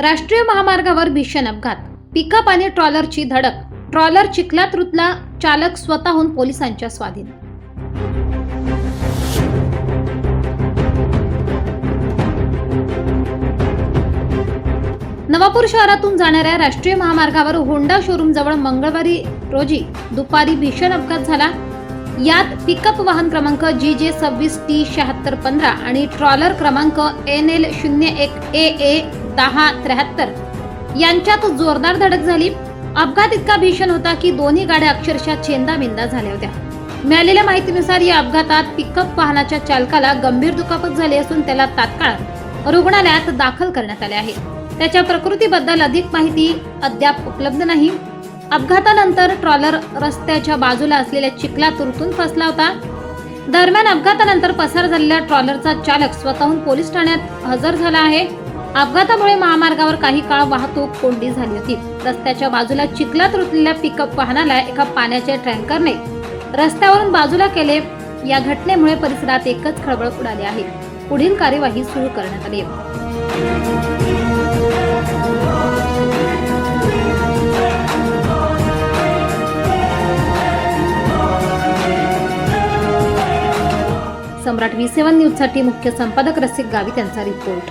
राष्ट्रीय महामार्गावर भीषण अपघात. पिकअप आणि ट्रॉलरची धडक. ट्रॉलर चिखलात रुतला चालक स्वतःहून पोलिसांच्या स्वाधीन. नवापूर शहरातून जाणाऱ्या राष्ट्रीय महामार्गावर होंडा शोरूम जवळ मंगळवारी रोजी दुपारी भीषण अपघात झाला. यात पिकअप वाहन क्रमांक जी जे सव्वीस टी शहात्तर पंधरा आणि ट्रॉलर क्रमांक एन एल शून्य एक ए ए दहा त्र्याहत्तर. यांच्यात जोरदार धडक झाली. अपघात इतका भीषण होता की दोन्ही गाड्या अक्षरशः चेंदाबिंदा झाल्या होत्या. मिळालेल्या माहितीनुसार या अपघातात पिकअप वाहनाच्या चालकाला गंभीर दुखापत झाली असून त्याला तात्काळ रुग्णालयात दाखल करण्यात आले आहे. त्याच्या प्रकृतीबद्दल अधिक माहिती अद्याप उपलब्ध नाही. अपघातानंतर ट्रॉलर रस्त्याच्या बाजूला असलेल्या चिखलात तुरतून फसला होता. दरम्यान अपघातानंतर पसार झालेल्या ट्रॉलरचा चालक स्वतःहून पोलीस ठाण्यात हजर झाला आहे. अपघातामुळे महामार्गावर काही काळ वाहतूक कोंडी झाली होती. रस्त्याच्या बाजूला चिखलात रुतलेल्या पिकअप वाहनाला एका पाण्याच्या टँकरने रस्त्यावरून बाजूला केले. या घटनेमुळे परिसरात एकच खळबळ उडाली आहे. पुढील कार्यवाही सुरू करण्यात आली. सम्राट व्ही सेव्हन न्यूजसाठी मुख्य संपादक रसिक गावी त्यांचा रिपोर्ट.